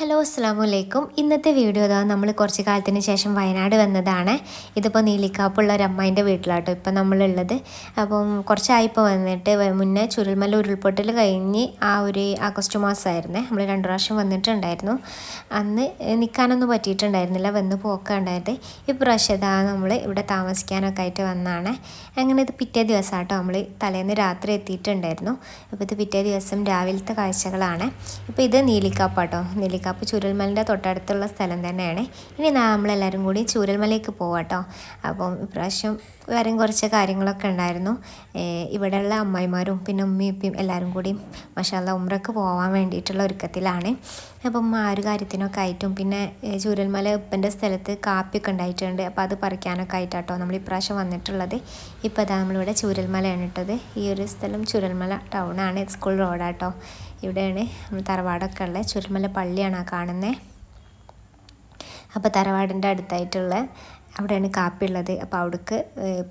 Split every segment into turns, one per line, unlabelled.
Hello അസ്സാം വലൈക്കും ഇന്നത്തെ വീഡിയോ ഇതാ നമ്മൾ കുറച്ച് കാലത്തിന് ശേഷം വയനാട് വന്നതാണ്. ഇതിപ്പോൾ നീലിക്കാപ്പുള്ള ഒരു അമ്മായിന്റെ വീട്ടിലാട്ടോ ഇപ്പം നമ്മളുള്ളത്. അപ്പം കുറച്ചായിപ്പോൾ വന്നിട്ട് മുന്നേ ചുരുൾമല ഉരുൾപൊട്ടൽ കഴിഞ്ഞ് ആ ഒരു ആഗസ്റ്റ് മാസമായിരുന്നേ നമ്മൾ രണ്ട് പ്രാവശ്യം വന്നിട്ടുണ്ടായിരുന്നു. അന്ന് നിൽക്കാനൊന്നും പറ്റിയിട്ടുണ്ടായിരുന്നില്ല. വന്ന് പോക്ക ഈ ഇപ്രാവശ്യം ഇതാ നമ്മൾ ഇവിടെ താമസിക്കാനൊക്കെ ആയിട്ട് വന്നതാണ് അങ്ങനെ ഇത് പിറ്റേ ദിവസം ആട്ടോ നമ്മൾ തലേന്ന് രാത്രി എത്തിയിട്ടുണ്ടായിരുന്നു. അപ്പോൾ ഇത് പിറ്റേ ദിവസം രാവിലത്തെ കാഴ്ചകളാണ്. ഇപ്പോൾ ഇത് നീലിക്കാപ്പാട്ടോ. നീലിക്കാപ്പ് ചൂരൽമലന്റെ തൊട്ടടുത്തുള്ള സ്ഥലം തന്നെയാണ്. ഇനി നമ്മളെല്ലാവരും കൂടി ചൂരൽമലയ്ക്ക് പോവാട്ടോ. അപ്പം ഇപ്രാവശ്യം വേറെയും കുറച്ച് കാര്യങ്ങളൊക്കെ ഉണ്ടായിരുന്നു. ഇവിടെയുള്ള അമ്മായിമാരും പിന്നെ ഉമ്മയും ഉപ്പയും എല്ലാവരും കൂടി മഷാല ഉമ്രക്ക് പോകാൻ വേണ്ടിയിട്ടുള്ള ഒരുക്കത്തിലാണ്. അപ്പം ആ ഒരു കാര്യത്തിനൊക്കെ ആയിട്ടും പിന്നെ ചൂരൽമല ഉപ്പന്റെ സ്ഥലത്ത് കാപ്പിയൊക്കെ ഉണ്ടായിട്ടുണ്ട്. അപ്പോൾ അത് പറിക്കാനൊക്കെ ആയിട്ടാട്ടോ നമ്മൾ ഇപ്രാവശ്യം വന്നിട്ടുള്ളത്. ഇപ്പോൾ അതാ നമ്മളിവിടെ ചൂരൽമലയാണ് ഇട്ടത്. ഈ ഒരു സ്ഥലം ചുരൽമല ടൗണാണ്. സ്കൂൾ റോഡാട്ടോ. ഇവിടെയാണ് നമ്മൾ തറവാടൊക്കെ ഉള്ളത് ചുരൽമല പള്ളിയാണ് ആ കാണുന്നത് അപ്പോൾ തറവാടിന്റെ അടുത്തായിട്ടുള്ള അവിടെയാണ് കാപ്പി ഉള്ളത്. അപ്പോൾ അവിടേക്ക്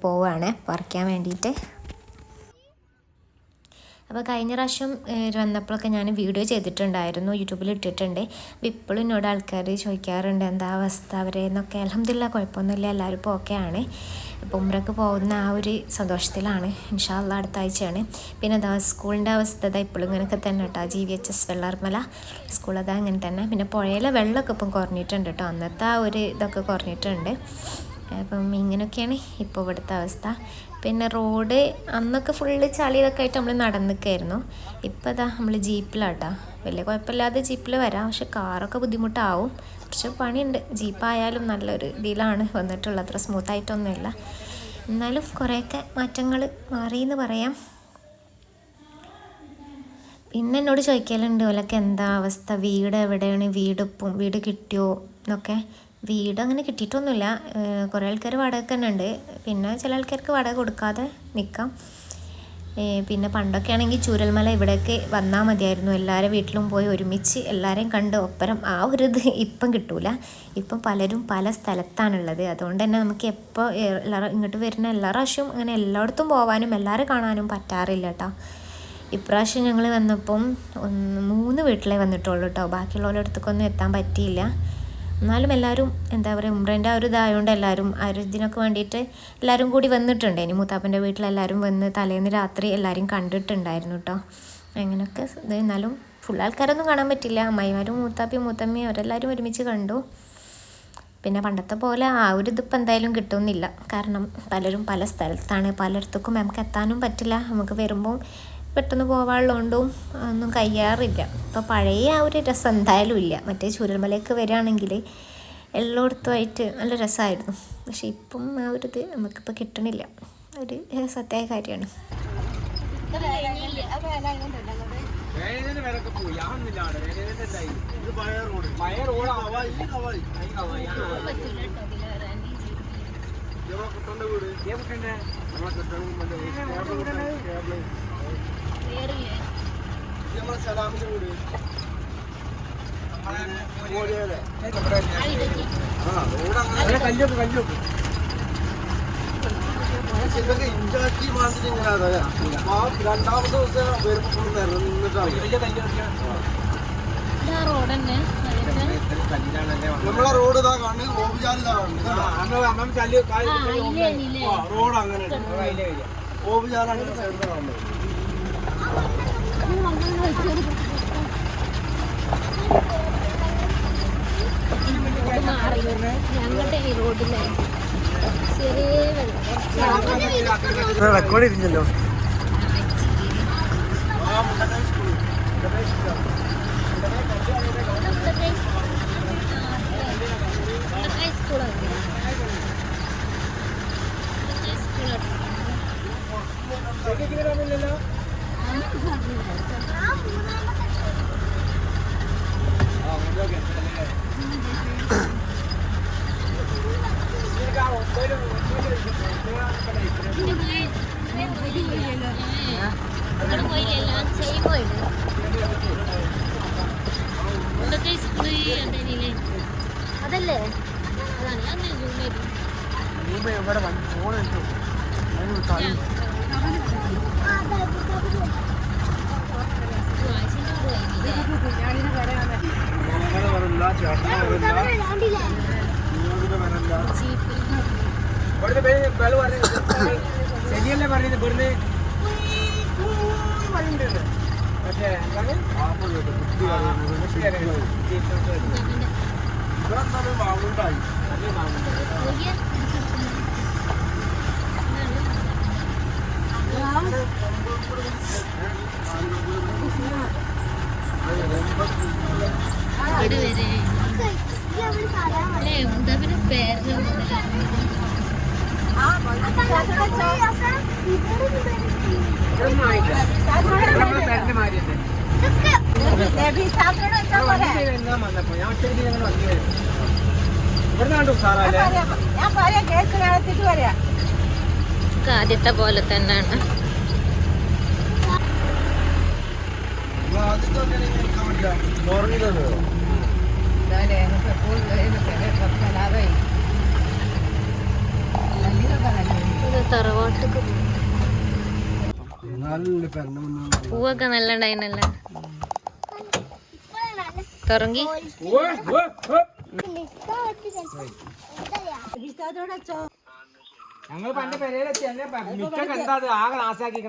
പോവുകയാണ് പറിക്കാൻ വേണ്ടിയിട്ട്. അപ്പോൾ കഴിഞ്ഞ പ്രാവശ്യം വന്നപ്പോഴൊക്കെ ഞാൻ വീഡിയോ ചെയ്തിട്ടുണ്ടായിരുന്നു യൂട്യൂബിൽ ഇട്ടിട്ടുണ്ട്. അപ്പോൾ ഇപ്പോഴും എന്നോട് ആൾക്കാർ ചോദിക്കാറുണ്ട് എന്താ അവസ്ഥ അവരെ എന്നൊക്കെ. അലഹമില്ല കുഴപ്പമൊന്നുമില്ല എല്ലാവരും ഇപ്പോൾ ഓക്കെയാണ് അപ്പോൾ ഉമ്രക്ക് പോകുന്ന ആ ഒരു സന്തോഷത്തിലാണ് ഇൻഷാല്ല അടുത്ത ആഴ്ചയാണ്. പിന്നെ അതാ സ്കൂളിന്റെ അവസ്ഥ അതാ ഇപ്പോഴും ഇങ്ങനെയൊക്കെ തന്നെ കേട്ടോ. G V H S Vellarmala school അതാ അങ്ങനെ തന്നെ. പിന്നെ പുഴയിലെ വെള്ളമൊക്കെ ഇപ്പം കുറഞ്ഞിട്ടുണ്ട് കേട്ടോ. അന്നത്തെ ആ ഒരു ഇതൊക്കെ കുറഞ്ഞിട്ടുണ്ട്. അപ്പം ഇങ്ങനെയൊക്കെയാണ് ഇപ്പോൾ ഇവിടുത്തെ അവസ്ഥ. പിന്നെ റോഡ് അന്നൊക്കെ ഫുള്ള് ചളിയൊക്കെ ആയിട്ട് നമ്മൾ നടന്നിക്കായിരുന്നു. ഇപ്പം അതാ നമ്മൾ ജീപ്പിലാട്ടോ. വലിയ കുഴപ്പമില്ലാതെ ജീപ്പിൽ വരാം. പക്ഷെ കാറൊക്കെ ബുദ്ധിമുട്ടാവും. കുറച്ച് പണിയുണ്ട്. ജീപ്പായാലും നല്ലൊരു ഇതിലാണ് വന്നിട്ടുള്ളത്. അത്ര സ്മൂത്തായിട്ടൊന്നുമില്ല എന്നാലും കുറേയൊക്കെ മാറ്റങ്ങൾ മാറിയെന്ന് പറയാം. പിന്നെ എന്നോട് ചോദിക്കലുണ്ട്. ഓലൊക്കെ എന്താ അവസ്ഥ? വീട് എവിടെയാണ്? വീട് ഇപ്പം വീട് കിട്ടിയോ? എന്നൊക്കെ. വീട് അങ്ങനെ കിട്ടിയിട്ടൊന്നുമില്ല. കുറെ ആൾക്കാർ വാടക തന്നെ ഉണ്ട്. പിന്നെ ചില ആൾക്കാർക്ക് വാടക കൊടുക്കാതെ നിൽക്കാം പിന്നെ പണ്ടൊക്കെ ആണെങ്കിൽ ചൂരൽമല ഇവിടെയൊക്കെ വന്നാൽ മതിയായിരുന്നു. എല്ലാവരും വീട്ടിലും പോയി ഒരുമിച്ച് എല്ലാവരെയും കണ്ട് ഒപ്പരം ആ ഒരു ഇത് ഇപ്പം കിട്ടൂല. ഇപ്പം പലരും പല സ്ഥലത്താണുള്ളത്. അതുകൊണ്ട് തന്നെ നമുക്ക് എപ്പോൾ എല്ലാവരും ഇങ്ങോട്ട് വരുന്ന എല്ലാ പ്രാവശ്യവും അങ്ങനെ എല്ലായിടത്തും പോകാനും എല്ലാവരും കാണാനും പറ്റാറില്ല കേട്ടോ. ഇപ്രാവശ്യം ഞങ്ങൾ വന്നപ്പം മൂന്ന് വീട്ടിലേ വന്നിട്ടുള്ളൂ കേട്ടോ. ബാക്കിയുള്ളവരുടെ അടുത്തേക്കൊന്നും എത്താൻ പറ്റിയില്ല. എന്നാലും എല്ലാവരും എന്താ പറയുക ഉമ്രന്റെ ആ ഒരു ഇതായതുകൊണ്ട് എല്ലാവരും ആ ഒരു ഇതിനൊക്കെ വേണ്ടിയിട്ട് എല്ലാവരും കൂടി വന്നിട്ടുണ്ട്. ഇനി മൂത്താപ്പന്റെ വീട്ടിൽ വീട്ടിലെല്ലാവരും വന്ന് തലേന്ന് രാത്രി എല്ലാവരും കണ്ടിട്ടുണ്ടായിരുന്നു കേട്ടോ അങ്ങനെയൊക്കെ ഇത് എന്നാലും ഫുൾ ആൾക്കാരൊന്നും കാണാൻ പറ്റില്ല. അമ്മായിമാരും മൂത്താപ്പിയും മൂത്തമ്മയും അവരെല്ലാവരും ഒരുമിച്ച് കണ്ടു. പിന്നെ പണ്ടത്തെ പോലെ ആ ഒരു ഇതിപ്പോൾ എന്തായാലും കിട്ടുന്നില്ല. കാരണം പലരും പല സ്ഥലത്താണ് പലയിടത്തേക്കും നമുക്ക് എത്താനും പറ്റില്ല. നമുക്ക് വരുമ്പോൾ പെട്ടെന്ന് പോകാനുള്ളതുകൊണ്ടും ഒന്നും കഴിയാറില്ല. അപ്പോൾ പഴയ ആ ഒരു രസം എന്തായാലും ഇല്ല. മറ്റേ ചൂരൽമലയൊക്കെ വരികയാണെങ്കിൽ എല്ലായിടത്തുമായിട്ട് നല്ല രസമായിരുന്നു. പക്ഷെ ഇപ്പം ആ ഒരു ഇത് നമുക്കിപ്പോൾ കിട്ടണില്ല. ഒരു സത്യമായ കാര്യമാണ്.
വീട് കുട്ടന്റെ നമ്മളെ സലാമിന്റെ വീട്. ഇഞ്ചാക്കി മാറ്റി ഇങ്ങനെ ആ രണ്ടാമത്തെ ദിവസം വരുമ്പോ ഫുൾ നിറഞ്ഞിട്ടാണ്. നമ്മളെ റോഡ് ഇതാ കാണുന്നത് ഓബിജാൽ ഇതാ കാണുന്നത് റോഡ് അങ്ങനെ അങ്ങനെ സൈഡിൽ കാണുന്നത്
ഞങ്ങളുടെ ഈ റോഡിലെ ചെറിയ വെള്ളം
റെക്കോർഡ് ചെയ്തില്ലല്ലോ
സ്കൂളാണ് അവിടെ പോയില്ല എല്ലാം ചെയ്യും പോയിട്ട് എന്തൊക്കെ സ്കൂൾ എന്തായാലും അതല്ലേ
ഇവിടെ ഫോൺ എടുത്തു
വായിച്ചിട്ട് പോയി
അങ്ങനെ
ജീപ്പ്
ഇവിടുത്തെ പേര് ബലു പറഞ്ഞത് ശരിയല്ലേ പറഞ്ഞത് ഇവിടുന്ന് പറഞ്ഞിട്ടുണ്ട് പക്ഷേ
നോക്കിയേ ഇവിടെ വരെ അല്ലേ പിന്നെ പേര്
ഇവിടുന്ന്
ആദ്യത്തെ പോലെ തന്നെയാണ്. തറവാട്ടൊക്കെ പൂവൊക്കെ നല്ല ഉണ്ടായിരുന്നല്ലേ തുറങ്ങി.
ഞങ്ങൾ പണ്ട് പെരയിലെത്തി എന്താ അത് ആകെ വറ്റി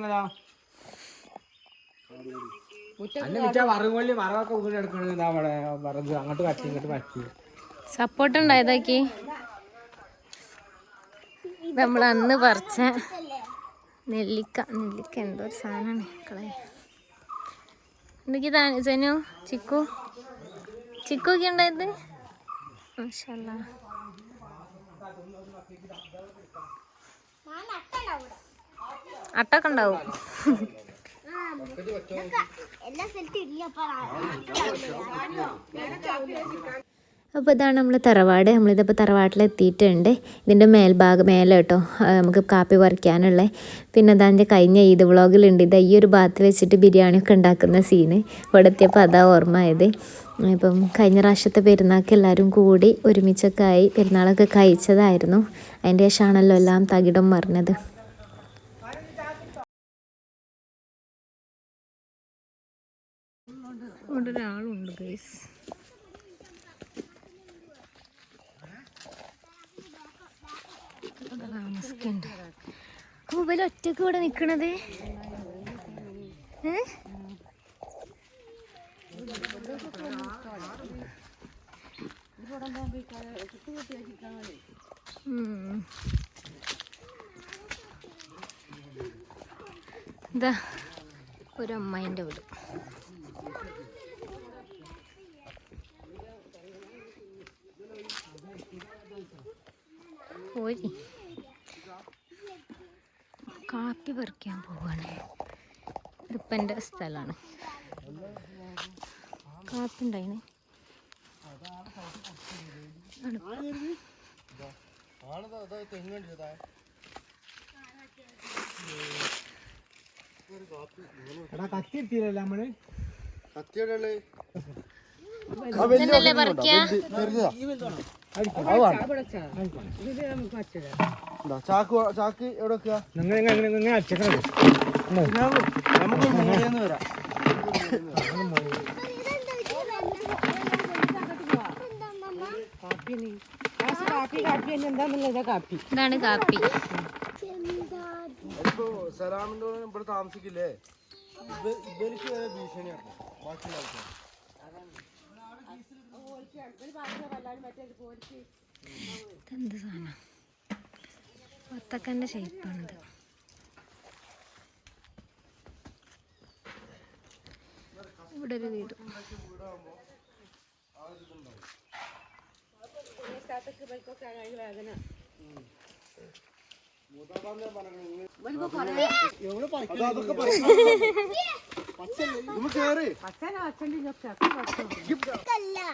സപ്പോർട്ട് ഉണ്ടായതാക്കി. നമ്മൾ അന്ന് പറിച്ച നെല്ലിക്ക നെല്ലിക്ക എന്തോ ഒരു സാധനമാണ് കളയ എന്തൊക്കെ ജനു ചിക്കു? ചിക്കു ഒക്കെ ഉണ്ടായത് മാഷല്ല. അട്ടൊക്കെ ഉണ്ടാവും.
എല്ലാ സ്ഥലത്തും ഇല്ല
അപ്പോൾ ഇതാണ് നമ്മൾ തറവാട്. നമ്മളിതിപ്പോൾ തറവാട്ടിലെത്തിയിട്ടുണ്ട്. ഇതിന്റെ മേൽഭാഗം മേലെ കേട്ടോ നമുക്ക് കാപ്പി പറിക്കാനുള്ള. പിന്നെ അതാന്റെ കഴിഞ്ഞ ഈദ് വ്ളോഗിലുണ്ട്. ഇത് ഈ ഒരു ഭാഗത്ത് വെച്ചിട്ട് ബിരിയാണി ഒക്കെ ഉണ്ടാക്കുന്ന സീന്. ഇവിടെ എത്തിയപ്പോൾ അതാ ഓർമ്മ ആയത് ഇപ്പം കഴിഞ്ഞ പ്രാവശ്യത്തെ പെരുന്നാൾക്ക് എല്ലാവരും കൂടി ഒരുമിച്ചൊക്കെ ആയി പെരുന്നാളൊക്കെ കഴിച്ചതായിരുന്നു. അതിന്റെ ശേഷമാണല്ലോ എല്ലാം തകിടം മറിഞ്ഞത്.
ഇവിടെ ഒരാളുണ്ട് താമസിക്കണ്ട് ഓ ഇവർ ഒറ്റയ്ക്ക് ഇവിടെ? ഉം. ഇതാ ഒരു അമ്മായിന്റെ വീട് പോയി കാപ്പി പറിക്കാൻ പോവാണ്. ഇതിപ്പം എന്റെ സ്ഥലമാണ് കാപ്പി ഉണ്ടായിന്. പറിക്കാ?
ചാക്ക് ചാക്ക് എവിടെ വെക്കുക?
നിങ്ങൾ ഇങ്ങനെ അച്ചക്കണത്
നമുക്ക് മൂലയെന്ന് വരാം.
ഇതാണ് കാപ്പി.
സലാമിന്റെ ഇവിടെ താമസിക്കില്ലേ? ഇവ- ഇവർക്ക് ഭീഷണിയാണ്. ബാക്കിയുള്ള ആൾക്കാർ
ഇതെന്ത് സാധനം? വത്തക്കന്റെ ഷേപ്പാണിത്. ഇവിടെ ഒരു വീട്.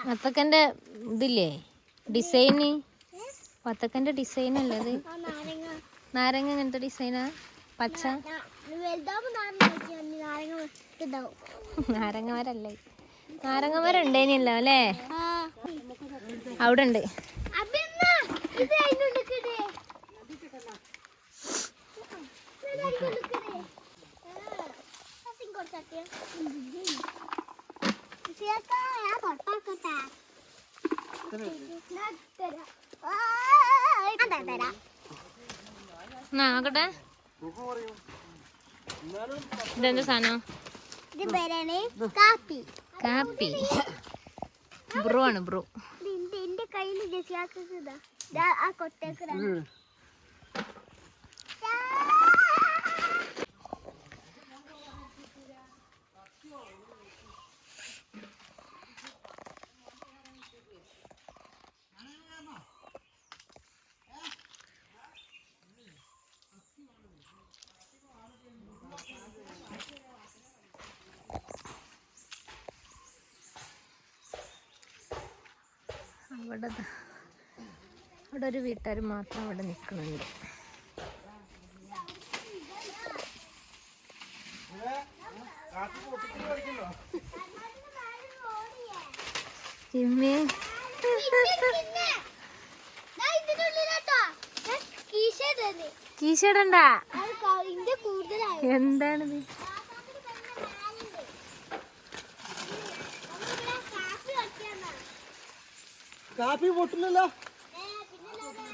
വത്തക്കന്റെ ഇതില്ലേ? ഡിസൈന്? വത്തക്കന്റെ ഡിസൈൻ അല്ലേ
നാരങ്ങ
എങ്ങനത്തെ ഡിസൈനാ പച്ച?
നാരങ്ങമാരല്ലേ? നാരങ്ങ നാരങ്ങ
അല്ലേ? അവിടെ ഉണ്ട്
തരാം തരാം
നോക്കട്ടെ. ഇതെന്താ സാധനം?
കാപ്പി.
കാപ്പി. ബ്രൂ ആണ് ബ്രൂ.
എന്റെ കയ്യിൽ ആ കൊട്ടേക്ക്
അവിടെ അവിടെ ഒരു വീട്ടുകാർ മാത്രം അവിടെ നിൽക്കുന്നുണ്ട് ഇമ്മേ കീശടണ്ട എന്താണിത്
കാപ്പി വയ്ക്കാന്നാ
കാപ്പി പൊട്ടില്ലല്ലോ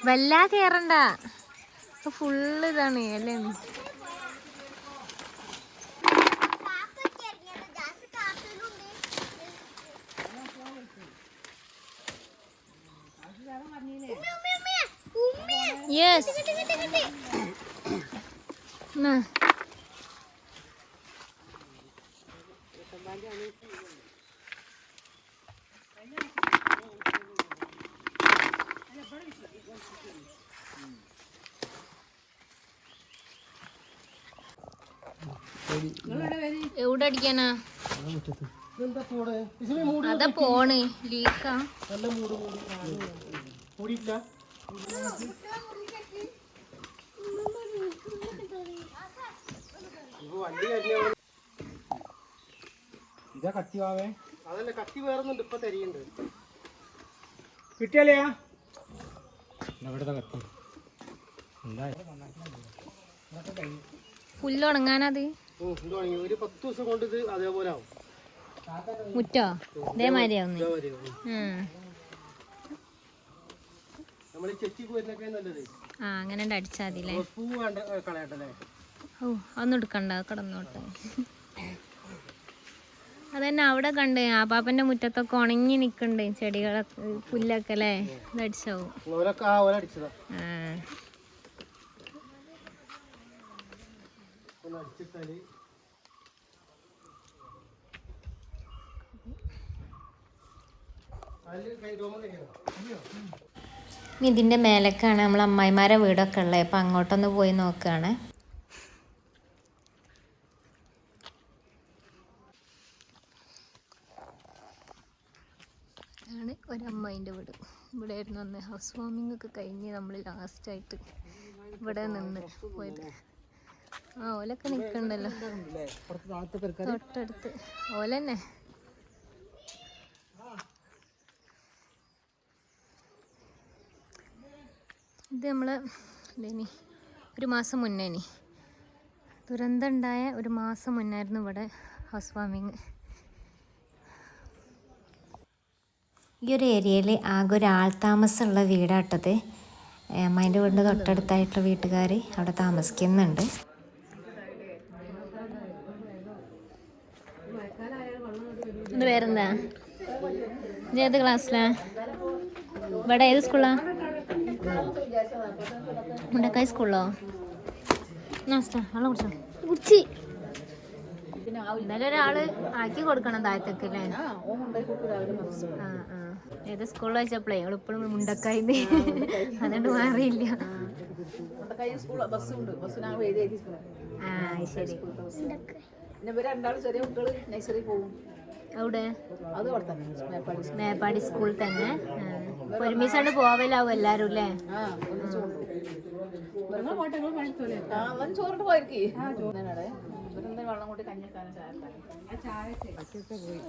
വല്ലാ കേറണ്ട. ഫുള്ള് ഇതാണ് അല്ലേ?
കാപ്പൊക്കെ
എവിടെ അടിക്കാനാ?
ഇതെന്താ പോടെ ഇതിന് മൂടി
അതാ പോണ് ലീക്കാ
നല്ല മൂട് മൂടി. മൂടിയിട്ടില്ല വണ്ടി
ഇതാ കത്തി വാവേ.
അതല്ല കത്തി വേറൊന്നുണ്ട് ഇപ്പൊ തരിയുണ്ട്.
കിട്ടിയാലേ ഇവിടുത്തെ കത്തി എന്താ?
പുല്ല് ഉണങ്ങാനത്
എന്ത് തുടങ്ങി ഒരു പത്ത് ദിവസം കൊണ്ട് ഇത് അതേപോലെ ആവും.
മുറ്റോ? ഇതേമാതിരിയാവുന്നേ. ആ അങ്ങനെ അടിച്ചാൽ മതി അല്ലേ
റോസ് പൂ വേണ്ട ഏ, കളയട്ടല്ലേ
ഓ അതൊന്നും എടുക്കണ്ട കിടന്നോട്ടെ. അതന്നെ അവിടെ കണ്ട് ആ പാപ്പന്റെ മുറ്റത്തൊക്കെ ഉണങ്ങി നിക്കണ്ട് ചെടികളൊക്കെ പുല്ലൊക്കെ അല്ലേ? ഇതടിച്ചാവും.
ആ ഓല അടിച്ചതാ
ആ
ഒന്ന് അടിച്ചിട്ടാൽ അതിൽ കൈ
ഇതിന്റെ മേലേക്കാണ് നമ്മൾ അമ്മായിമാരെ വീടൊക്കെ ഉള്ളത് അപ്പം അങ്ങോട്ടൊന്ന് പോയി നോക്കുകയാണ്
ആണ് ഒരമ്മേന്റെ വീട്. ഇവിടെ ആയിരുന്നു അന്ന് ഹൗസ് വാമിംഗ് ഒക്കെ കഴിഞ്ഞ് നമ്മൾ ലാസ്റ്റായിട്ട് ഇവിടെ നിന്ന് പോയത്. ആ ഓലൊക്കെ നിൽക്കണ്ടല്ലോ തൊട്ടടുത്ത്. ഓലന്നെ. ഇത് നമ്മൾ ഇനി ഒരു മാസം മുന്നേ ഇനി. ദുരന്തം ഉണ്ടായ ഒരു മാസം മുന്നായിരുന്നു ഇവിടെ ഹൗസ് വാമിങ്
ഈ ഒരു ഏരിയയിൽ ആകെ ഒരു ആൾതാമസമുള്ള വീടാട്ടത്. അമ്മേന്റെ വീടിന്റെ തൊട്ടടുത്തായിട്ടുള്ള വീട്ടുകാർ അവിടെ താമസിക്കുന്നുണ്ട്.
ഇത് പേരെന്താ? ഏത് ക്ലാസ്സിലാ ഇവിടെ ഏത് സ്കൂളാ മുണ്ടക്കായ് സ്കൂളിലോ നാസ്ത വെള്ളം കുടിച്ചോ?
കുച്ചി
എന്തായാലും ഒരാൾ ആക്കി കൊടുക്കണം താഴത്തേക്ക് അല്ലേ? ആ ആ ഏത് സ്കൂളിൽ വെച്ചപ്പോഴേ ഇപ്പോഴും മുണ്ടക്കായി അതുകൊണ്ട് മാറിയില്ല. ആ ശരി.
പിന്നെ ഇവർ രണ്ടാളും ചെറിയ കുട്ടികൾ നഴ്സറി പോകും.
അവിടെ?
മേപ്പാടി സ്കൂൾ.
തന്നെ. ഒരുമിച്ചാണ്ട് പോവലാവും എല്ലാരും അല്ലേ?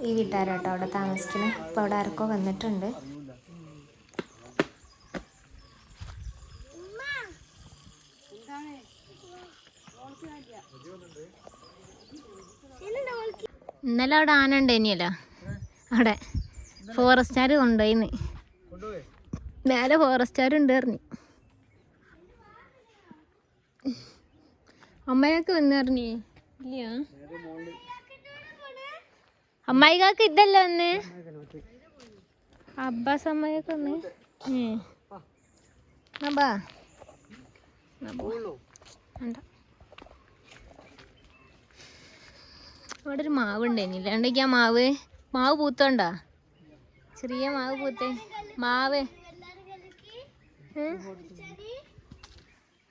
ഈ വീട്ടുകാരോട്ടോ അവിടെ താമസിക്കുന്നത് ഇപ്പൊ അവിടെ ആർക്കോ വന്നിട്ടുണ്ട്.
ഇന്നലെ അവിടെ ആന ഉണ്ടേനിയല്ലോ. അവിടെ ഫോറസ്റ്റുകാർ കൊണ്ടുപോയിന്ന് മേലെ ഫോറസ്റ്റുകാരുണ്ട് പറഞ്ഞു. അമ്മയൊക്കെ വന്ന് പറഞ്ഞേ. ഇല്ല അമ്മായിക്കാക്ക് ഇതല്ല വന്ന്? അബ്ബാസ് അമ്മയൊക്കെ വന്ന്. ഏ. അബ്ബാ. വേണ്ട. അവിടെ ഒരു മാവ് ഉണ്ടായിരുന്നു ഇല്ലാണ്ടെങ്കിൽ ആ മാവ്. മാവ് പൂത്തോണ്ടാ? ചെറിയ മാവ് പൂത്തേ. മാവ്?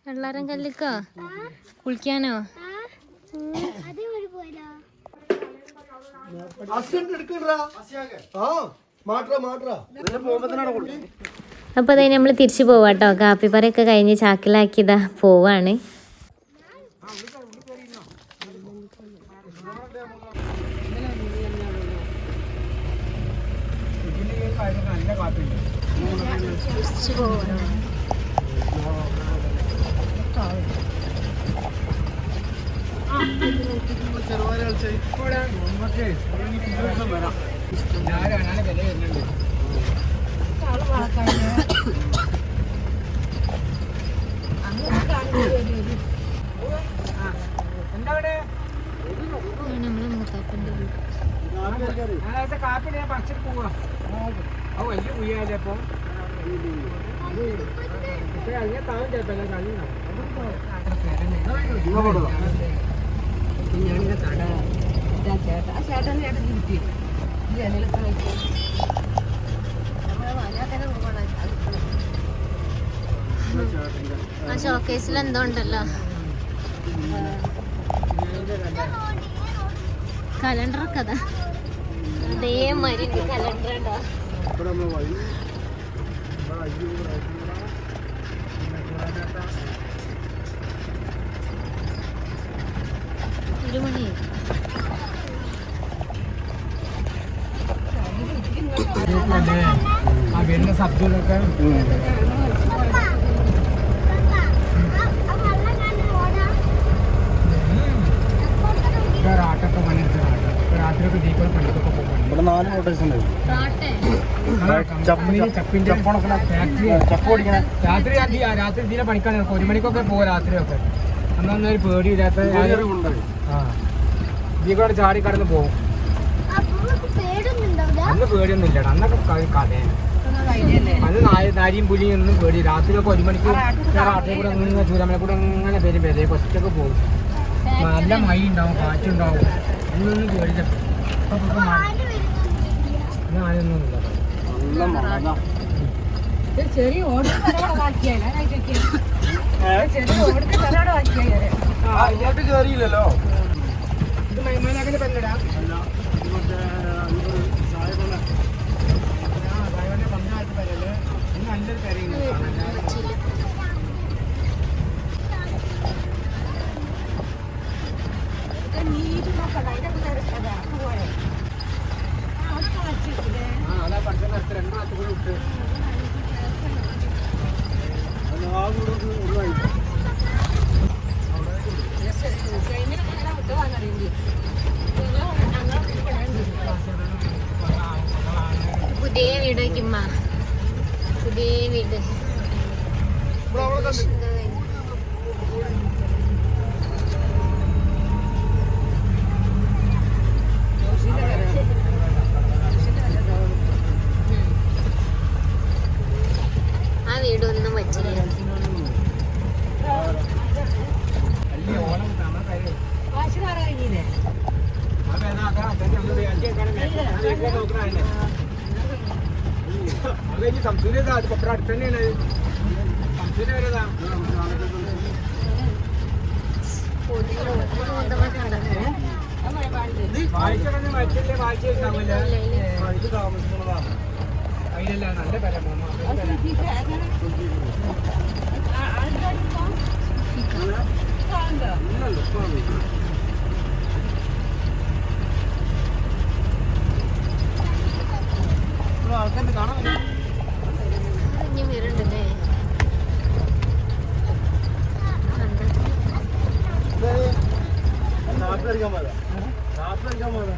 വെള്ളാരം കല്ലിക്കോ? കുളിക്കാനോ?
അപ്പോൾ അതായത് നമ്മൾ തിരിച്ചു പോവാട്ടോ. കാപ്പിപ്പറയൊക്കെ കഴിഞ്ഞ് ചാക്കിലാക്കിയതാ പോവാണ്.
നല്ല കാറ്റുണ്ട് നമുക്ക് ദിവസം വരാം അങ്ങനെ വില വരുന്നുണ്ട് എന്താ അവിടെ
നമ്മളെ മൂത്താപ്പന്റെ വീട്
ഞാനവിടുത്തെ കാപ്പി ഞാൻ പറിച്ചിട്ട് പോവാ. അത് വലിയ കുയ്യാലേ അപ്പൊ. ഇപ്പൊ ചേട്ടൻ താഴെ ചേട്ടല്ല കളിയുണ്ടാവും
ആ ഷോക്കേസിൽ എന്തോ ഉണ്ടല്ലോ. കലണ്ടറൊക്കെ അതാ. അതേമാതിരി കലണ്ടർ ഉണ്ടോ
ഇവിടെ നമ്മൾ വഴി
ഒരു മണി
ആ വരുന്ന ശബ്ദമൊക്കെ ആട്ടൊക്കെ പണിയെടുത്ത രാത്രിയൊക്കെ ദീപം പണിക്കൊക്കെ
ഇവിടെ നാല് മോട്ടേഴ്സ് ഉണ്ട്
രാത്രി പണിക്കാണ്. ഒരു മണിക്കൊക്കെ പോകും രാത്രിയൊക്കെ. അന്നൊന്നും ഒരു പേടിയില്ലാത്ത ആ. ഇതിൽ കൂടെ ചാടി കടന്ന് പോകും. അന്ന് പേടിയൊന്നും ഇല്ലടാ അന്നൊക്കെ കഥയാണ്. നാരിയും പുലിയും ഒന്നും പേടി രാത്രിയൊക്കെ ഒരു മണിക്ക് രാത്രി കൂടെ അങ്ങനെ ചൂരമല കൂടെ ഇങ്ങനെ പേര് പേര് ഒറ്റയ്ക്ക് പോകും. നല്ല മഴ ഉണ്ടാവും കാറ്റുണ്ടാവും. അന്നൊന്നും പേടില്ല ഇപ്പൊ ഇപ്പൊ മഴ
നല്ല മഴ ആ, ഇങ്ങോട്ട് കേറിയില്ലല്ലോ.
ഇത് മൈമാനാക്കിന്റെ പെല്ലടാ
മറ്റേ സാഹിബിനെ
ആ ഡ്രൈവറിനെ പഞ്ചായത്ത് പേരല്ലേ ഇത് നല്ലൊരു പേരെങ്കിലും ആ അതാ പഠിച്ച നേരത്തെ രണ്ട് നാട്ടിൽ കൂടെ വിട്ട്
ആ വീട് ഉള്ളതായി
പുതിയ വീട് വയ്ക്കുമ്മ പുതിയ വീട്
ഇവിടെ അവിടെ കണ്ടു
ആ വീടൊന്നും പറ്റില്ല
വലിയ ഓണം നമ്മളെ കാര്യം അതെ അതാ അതാ അച്ഛൻ നമ്മൾ അഞ്ചേക്കാണ് നോക്കണേ സംസൂര്
ആൾക്കാരെ കാണാൻ പറ്റും
ഇനി വരുന്നുണ്ടല്ലേ
നാട്ടിലടിക്കാൻ പോയതാ നാട്ടിലടിക്കാൻ പോയതാ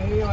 അയ്യ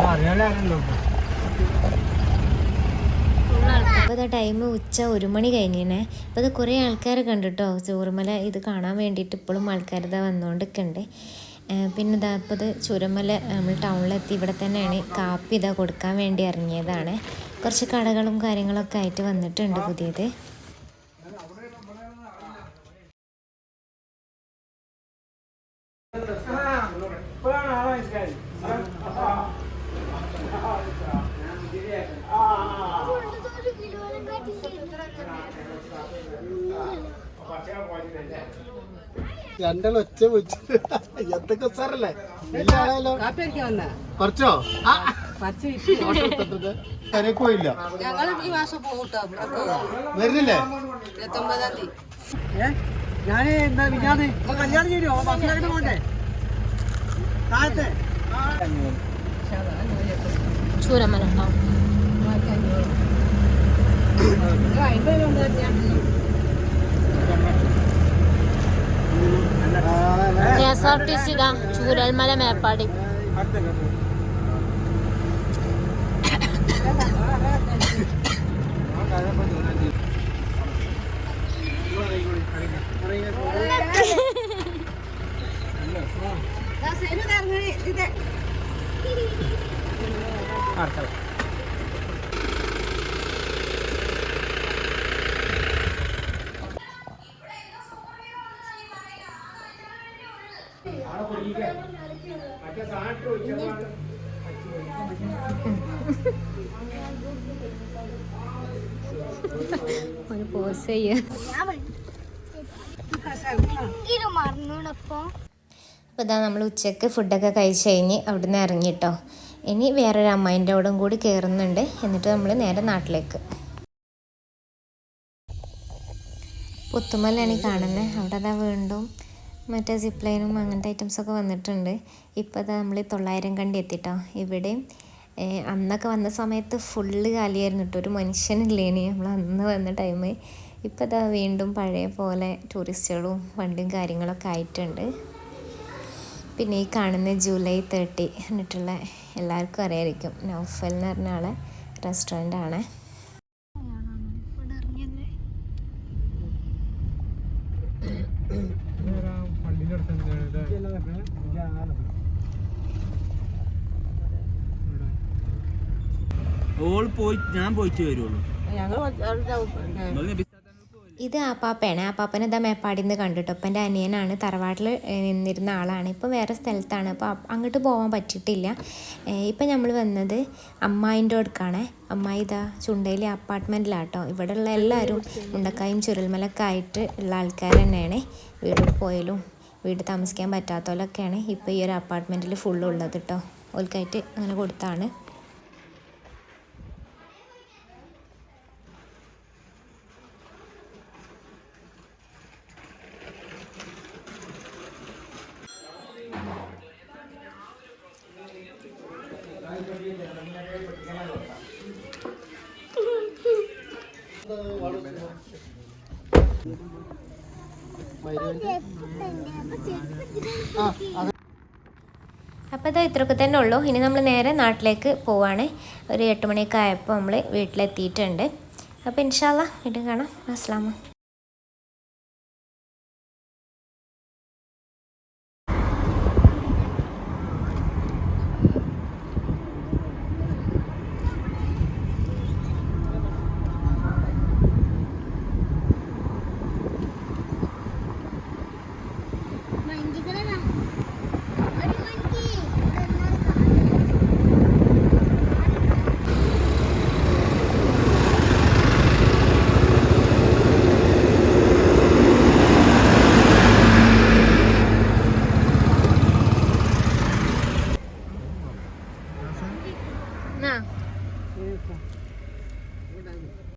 ആ ചൂരമല ആണല്ലോ
അപ്പോൾ ഇതാ ടൈം ഉച്ച ഒരു മണി കഴിഞ്ഞേനെ. അപ്പോൾ അത് കുറേ ആൾക്കാർ കണ്ടിട്ടോ? ചൂർമല ഇത് കാണാൻ വേണ്ടിയിട്ട് ഇപ്പോഴും ആൾക്കാർ ഇതാ വന്നുകൊണ്ടിരിക്കുന്നുണ്ട് പിന്നെ ഇതാ ഇപ്പോൾ ഇത് ചുരമല നമ്മൾ ടൗണിലെത്തി. ഇവിടെ തന്നെയാണ് കാപ്പി ഇതാ കൊടുക്കാൻ വേണ്ടി ഇറങ്ങിയതാണ് കുറച്ച് കടകളും കാര്യങ്ങളൊക്കെ ആയിട്ട് വന്നിട്ടുണ്ട് പുതിയത്.
രണ്ടാളും ഒച്ച വെച്ചിട്ട് എന്തൊക്കെ സാറല്ലേ? ഇല്ലാണല്ലോ പറിച്ചോ? ഇല്ല
ഞങ്ങൾ ഈ മാസം പോകട്ടോ
വരുന്നില്ലേ?
ഞാൻ എന്താ വിജാത് കല്യാണം ചെയ്യോ ബസ്സിലായിട്ട് പോണ്ടേ താഴത്തെ.
Chooramala K S R T C ഇതാ ചൂരൽമല മേപ്പാടി ഒരു പോസ്
മറന്നോടൊപ്പം
അപ്പോൾ ഇതാ നമ്മൾ ഉച്ചയ്ക്ക് ഫുഡൊക്കെ കഴിച്ച് കഴിഞ്ഞ് അവിടുന്ന് ഇറങ്ങിട്ടോ. ഇനി വേറൊരു അമ്മായിന്റെ അവിടെ കൂടി കയറുന്നുണ്ട് എന്നിട്ട് നമ്മൾ നേരെ നാട്ടിലേക്ക്. പുത്തുമലാണ് ഈ കാണുന്നത് അവിടെ അതാ വീണ്ടും മറ്റേ സിപ്പ് ലൈനും അങ്ങനത്തെ ഐറ്റംസൊക്കെ വന്നിട്ടുണ്ട്. ഇപ്പോൾ അതാ നമ്മൾ തൊള്ളായിരം കണ്ടി എത്തിട്ടോ. ഇവിടെയും അന്നൊക്കെ വന്ന സമയത്ത് ഫുള്ള് കാലിയായിരുന്നു കേട്ടോ ഒരു മനുഷ്യനില്ലേനി. നമ്മൾ അന്ന് വന്ന ടൈം ഇപ്പോൾ ഇതാ വീണ്ടും പഴയ പോലെ ടൂറിസ്റ്റുകളും വണ്ടിയും കാര്യങ്ങളൊക്കെ ആയിട്ടുണ്ട്. പിന്നെ ഈ കാണുന്ന ജൂലൈ തേർട്ടി എന്നിട്ടുള്ള എല്ലാവർക്കും അറിയായിരിക്കും. നൗഫൽ എന്ന് പറഞ്ഞ ആളെ റെസ്റ്റോറന്റ് ആണ്.
ഓൾ പോയി ഞാൻ പോയിട്ട് വരുള്ളൂ.
ഞങ്ങൾ
ഇത് ആപ്പാപ്പയാണ്. ആപ്പാപ്പനെ ഇതാ മേപ്പാടിയിൽ നിന്ന് കണ്ടിട്ടോ. അപ്പം എന്റെ അനിയനാണ്. തറവാട്ടിൽ നിന്നിരുന്ന ആളാണ്. ഇപ്പം വേറെ സ്ഥലത്താണ്. അപ്പോൾ അങ്ങോട്ട് പോകാൻ പറ്റിയിട്ടില്ല. ഇപ്പം നമ്മൾ വന്നത് അമ്മായിന്റെ അടുക്കാണ്. അമ്മായി ഇതാ ചുണ്ടയിലെ അപ്പാർട്ട്മെന്റിലാട്ടോ. ഇവിടെയുള്ള എല്ലാവരും മുണ്ടക്കായും ചുരൽമലൊക്കെ ആയിട്ട് ഉള്ള ആൾക്കാർ തന്നെയാണ്. വീട് പോയാലും വീട് താമസിക്കാൻ പറ്റാത്തവരൊക്കെയാണ് ഇപ്പോൾ ഈ ഒരു അപ്പാർട്ട്മെന്റിൽ ഫുള്ളുള്ളത് കേട്ടോ ഓൽക്കായിട്ട് അങ്ങനെ കൊടുത്താണ്. ഇത്രയൊക്കെ തന്നെ ഉള്ളൂ. ഇനി നമ്മൾ നേരെ നാട്ടിലേക്ക് പോവാണ്. ഒരു എട്ട് മണിയൊക്കെ ആയപ്പോൾ നമ്മൾ വീട്ടിലെത്തിയിട്ടുണ്ട്. അപ്പോൾ ഇൻഷാല്ല വീണ്ടും കാണാം. അസ്ലാമ